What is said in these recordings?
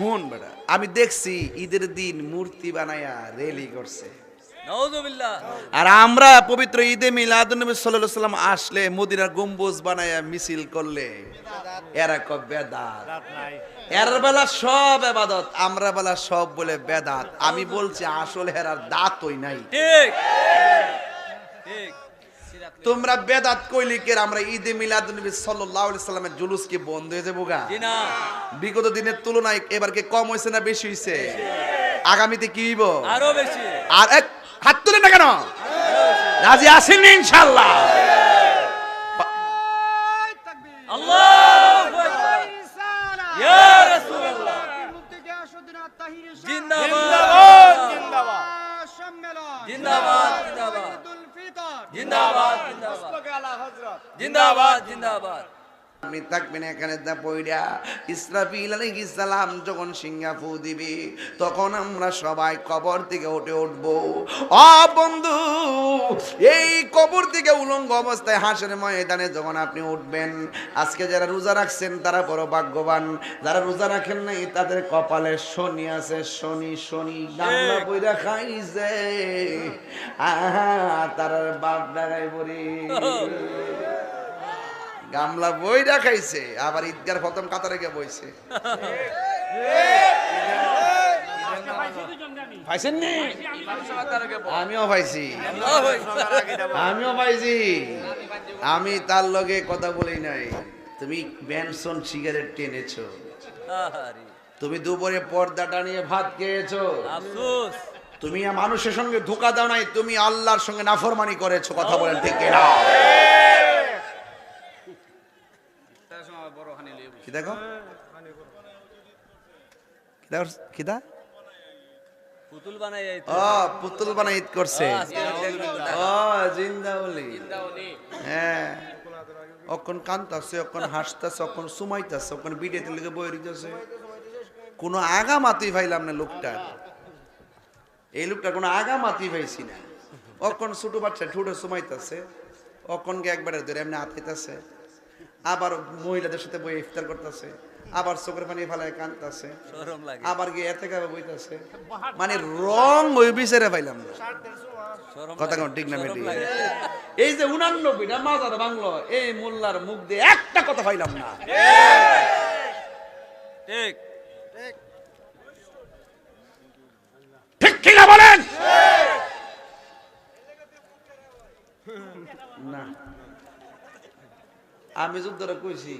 হুন বেটা আমি দেখছি ঈদের দিন মূর্তি বানায়া রেলি করছে। আর আমরা পবিত্র ঈদে মিলাদুন্নবী সাল্লাল্লাহু সাল্লাম আসলে মদিনার গম্বুজ বানায়া মিছিল করলে। এরা কব বেদাত। এর বেলা সব এবাদত আমরা বেলা সব বলে বেদাত। আমি বলছি আসলে হেরার দাঁতই নাই। ঠিক। ঠিক। তোমরা বেদাত কইলি কে আমরা ঈদে মিলাদুন্নবী সাল্লাল্লাহু আলাইহি সাল্লামের জুলুস কি বন্ধ হয়ে যাব গা? না। বিগত দিনের তুলনায় এবার কি কম হয়েছে না বেশি হয়েছে আগামীতে কি হইব? আরও বেশি। আর এক হাত তুলে না কেন? রাজি আসেন ইনশাল্লাহ আল্লাহু আকবার। ইয়া রাসূলুল্লাহ। জিন্দাবাদ। জিন্দাবাদ। জিন্দাবাদ। জিন্দাবাদ জিন্দাবাদ। জিন্দাবাদ জিন্দাবাদ আপনি থাকবেন এখানে দা পইরা ইসরাফিল আলাইহিস সালাম যখন সিঙ্গাফু দিবে তখন আমরা সবাই কবর থেকে উঠে উঠব। অ বন্ধু এই কবর থেকে উলঙ্গ অবস্থায় হাসের ময়দানে যখন আপনি উঠবেন আজকে যারা রোজা রাখছেন তারা বড় ভাগ্যবান। যারা রোজা রাখেন নাই তাদের কপালে শনি আছে শনি শনি গামলা বইরা খাইছে। আহা তার বাপ ডাগাই পড়ি। গামলা বই রাখাইছে আবার ঈদগার প্রথম কাতারে গিয়ে বইছে। পাইছেন আমিও পাইছি। আমিও পাইছি। আমি তার লগে কথা বলি নাই। তুমি বেনসন সিগারেট টেনেছো। তুমি দুপুরে পর্দাটা নিয়ে ভাত খেয়েছো। তুমি মানুষের সঙ্গে ধোকা দাও নাই তুমি আল্লাহর সঙ্গে নাফরমানি করেছ কথা বলেন ঠিক না কি দেখো কি দেখো পুতুল বানাই ও পুতুল বানাই ঈদ করছে। ও জিন্দাউলি। হ্যাঁ। অখন কান্তাছে অখন হাসতাছে অখন সুমাইতাছে অখন বিডেতে লেগে বই রইতাছে কোনো আগা মাতি পাইলাম না লোকটা এই লোকটা কোনো আগা মাতি পাইছি না। অখন ছোট বাচ্চা ঠুটে সুমাইতাছে অখনকে একবারে ধরে এমনি হাতাইতাছে আবার মহিলাদের সাথে বই ইফতার করতেছে আবার চোখের পানি ফেলায় কাঁদতেছে আবার গিয়ে এতে কাবে বইতেছে। মানে রং ওই বিচারে পাইলাম না। কথা কোন ঠিক না শরম এই যে উনানব্বইটা মাজার বাংলো এই মোল্লার মুখ দিয়ে একটা কথা পাইলাম না। ঠিক ঠিক ঠিক না বলেন না আমি যুদ্ধটা কইছি।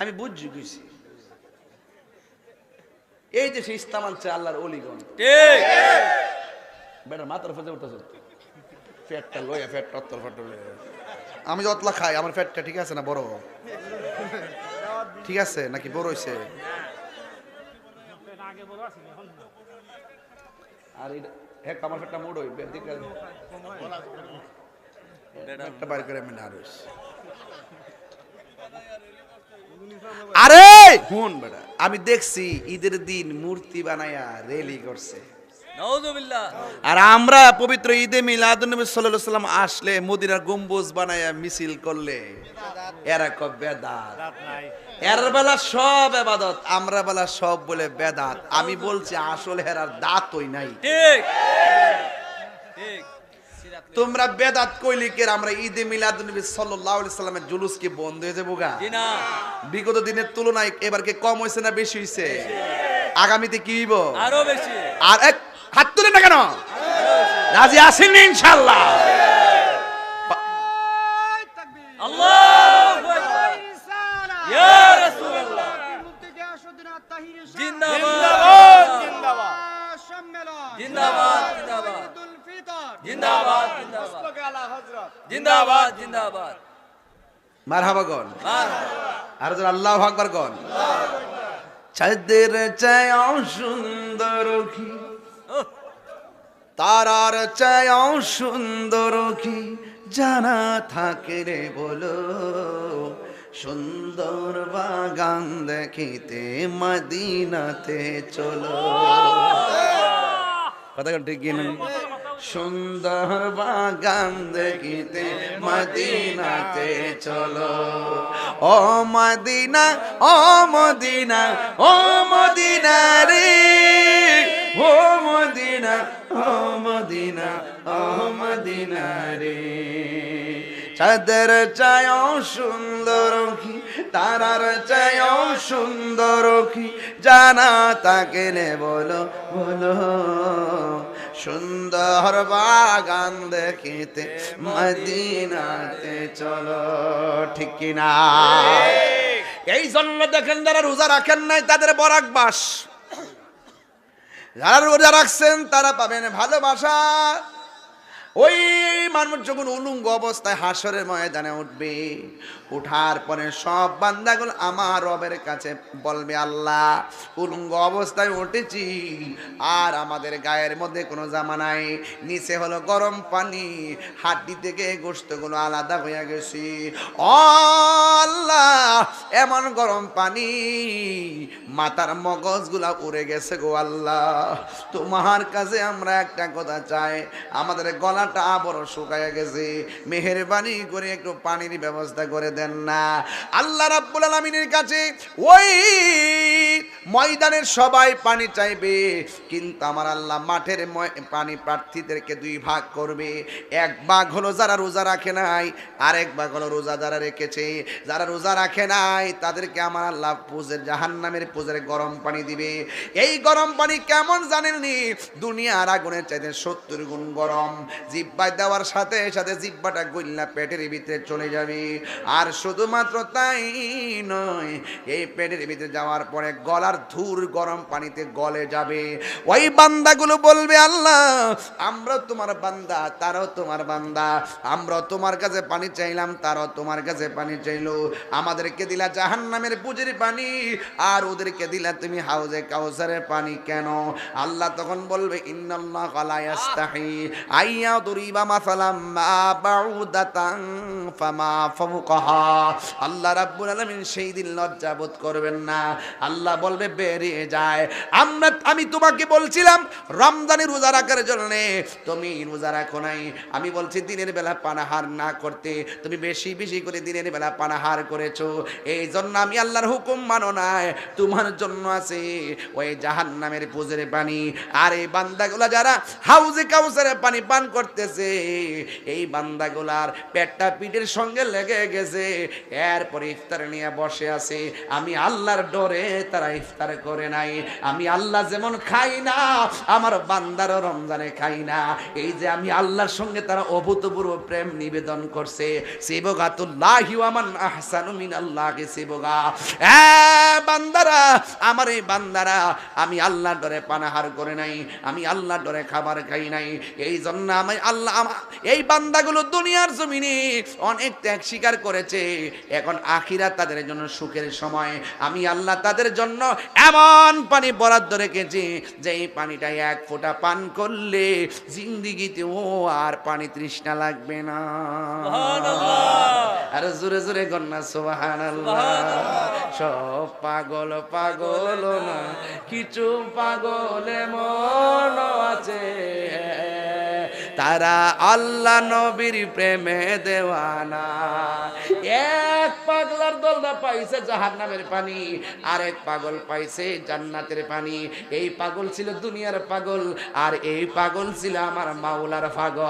আমি বুঝছি কইছি। এই যে সে ইস্তাম আনছে আল্লাহর অলিগণ। ঠিক। বেটার মাথার ফেজে উঠতেছে। ফ্যাটটা লইয়া ফ্যাট অত্তর ফ্যাট আমি যতলা খাই আমার ফ্যাটটা ঠিক আছে না বড়? ঠিক আছে নাকি বড় হইছে? আর এটা হ্যাঁ আমার ফ্যাটটা মোড় হই দিকে একটা বাইর করে আমি না রইছি আরে! হুন বেটা আমি দেখছি ঈদের দিন মূর্তি বানায়া রেলি করছে। আর আমরা পবিত্র ঈদে মিলাদুন্নবী সাল্লাল্লাহু আলাইহি সাল্লাম আসলে মদিনার গম্বুজ বানায়া মিছিল করলে। এরা কব বেদাত। এর বেলা সব এবাদত আমরা বেলা সব বলে বেদাত। আমি বলছি আসলে হেরার দাঁতই নাই। ঠিক। ঠিক। তোমরা বেদাত কইলি কে আমরা ঈদে মিলাদুন্নবী সাল্লাল্লাহু আলাইহি সাল্লামের জুলুস কি বন্ধ হয়ে যাব গা। জি না। বিগত দিনের তুলনায় এবার কি কম হইছে না বেশি হয়েছে আগামীতে কি হইব? আরও বেশি। আর এক হাত তুলে না কেন? রাজি আসেন ইনশাল্লাহ আল্লাহু আকবার ইয়া রাসূলুল্লাহ জিন্দাবাদ জিন্দাবাদ জিন্দাবাদ জিন্দাবাদ জিন্দাবাদ জিন্দাবাদ জিন্দাবাদ মারহাবাগন মারহাবা। আর যারা আল্লাহ আকবার গন। চাঁদের চায়াও সুন্দর কি তারার চায়াও সুন্দর কি জানা থাকে রে বলো সুন্দর বাগান দেখিতে মদিনাতে চলো। কথা ঠিক কি না সুন্দর বাগান দেখিতে মদিনাতে চলো। ও মদিনা ও মদিনা ও মদিনা রে। ও মদিনা ও মদিনা ও মদিনা রে। চাঁদের চায়ও সুন্দর কি তারার চায়ও সুন্দর কি জানা তাকে বলো বলো। সুন্দর বাগান দেখিতে মদিনাতে চলো, ঠিক কিনা? এই জন্য দেখেন যারা রোজা রাখেন নাই, তাদের বরাক বাস। যারা রোজা রাখছেন, তারা পাবেন ভালোবাসা। ওই মানুষ যখন উলুঙ্গ অবস্থায় হাসরের ময়দানে উঠবে, উঠার পরে সব বান্দাগুলো আমার রবের কাছে বলবে, আল্লাহ, উলুঙ্গ অবস্থায় উঠেছি, আর আমাদের গায়ের মধ্যে কোনো জামা নাই। নিচে হলো গরম পানি, হাড্ডি থেকে গোস্তগুলো আলাদা হয়ে গেছি। আল্লাহ, এমন গরম পানি, মাথার মগজগুলা উড়ে গেছে গো আল্লাহ। তোমার কাছে আমরা একটা কথা চাই, আমাদের গলাটা বড় শুকায় গেছে। মেহেরবানি করে একটু পানির ব্যবস্থা করে দেন না। আল্লাহ রাব্বুল আলামিনের কাছে ওই ময়দানের সবাই পানি চাইবে, কিন্তু আমার আল্লাহ মাঠের পানি প্রার্থীদেরকে দুই ভাগ করবে। এক ভাগ হলো যারা রোজা রাখে নাই, আরেক ভাগ হলো রোজা যারা রেখেছে। যারা রোজা রাখে নাই, তাদেরকে আমার আল্লাহ পুজের, জাহান্নামের পুজের গরম পানি দিবে। এই গরম পানি কেমন জানেননি? দুনিয়ার আগুনের চাইতে সত্তর গুণ গরম। জিব্বায় দেওয়ার সাথে সাথে জিব্বাটা গল্লা পেটের ভিতরে চলে যাবে। আর শুধুমাত্র তাই নয়, এই পেটের ভিতরে যাওয়ার পরে গলার ধুর গরম পানিতে গলে যাবে। ওই বান্দাগুলো বলবে, আল্লাহ আমরা তোমার বান্দা, তারাও তোমার বান্দা। আমরা তোমার কাছে পানি চাইলাম, তারাও তোমার কাছে পানি চাইলো। আমাদেরকে দিলা জাহান্নামের পুজের পানি, আর ওদেরকে দিলা তুমি হাউজে কাউসারের পানি কেন? আল্লাহ তখন বলবে, ইন্নাল্লাহ লা ইয়াস্তাহি আইয়া আল্লাহ রাব্বুল আলামিন সেই দিন লজ্জা বোধ করবেন না। আল্লাহ বলবে, বেরিয়ে যায়। আমরা, আমি তোমাকে বলছিলাম, রমজানের রোজা রাখার জন্য। তুমি রোজা রাখো নাই। আমি বলছি, দিনের বেলা পানাহার না করতে। তুমি বেশি বেশি করে দিনের বেলা পানাহার করেছ। এই জন্য আমি আল্লাহর হুকুম মানো নাই। তোমার জন্য আছে ওই জাহান নামের পুজের পানি। আর এই বান্দাগুলা যারা হাউজে কাউসারে পানি পান করতেছে। এই বান্দাগুলার পেটটা পিঠের সঙ্গে লেগে গেছে। এরপরে ইফতার নিয়ে বসে আছে। আমি আল্লাহর ডরে তারা ইফতার করে নাই। আমি আল্লাহ যেমন খাই না, আমার বান্দারও রমজানে খাই না। এই যে আমি আল্লাহর সঙ্গে তারা অভূতপূর্ব প্রেম নিবেদন করছে। শিবগাতুল্লাহি আমান আহসানু মিনাল্লাহি শিবগা এ বান্দারা, আমার এই বান্দারা, আমি আল্লাহর ডরে পানাহার করে নাই। আমি আল্লাহর ডরে খাবার খাই নাই। এই জন্য আমি আল্লাহ এই বান্দাগুলো দুনিয়ার জমিনে অনেক ত্যাগ স্বীকার করেছে। এখন আখিরা তাদের জন্য সুখের সময়। আমি আল্লাহ তাদের জন্য এমন পানি বরাদ্দ রেখেছি যে এই পানিটা এক ফোঁটা পান করলে জিন্দিগিতে ও আর পানি তৃষ্ণা লাগবে না। আর জোরে জোরে গন্না সোহান সব পাগল পাগল না কিছু পাগলে মন আছে। তারা আল্লাহ নবীর প্রেমে দেওয়ানা। এক পাগলার দলদা পাইছে জাহার নামের পানি আর এক পাগল পাইছে জান্নাতের পানি। এই পাগল ছিল দুনিয়ার পাগল, আর এই পাগল ছিল আমার মাওলার পাগল।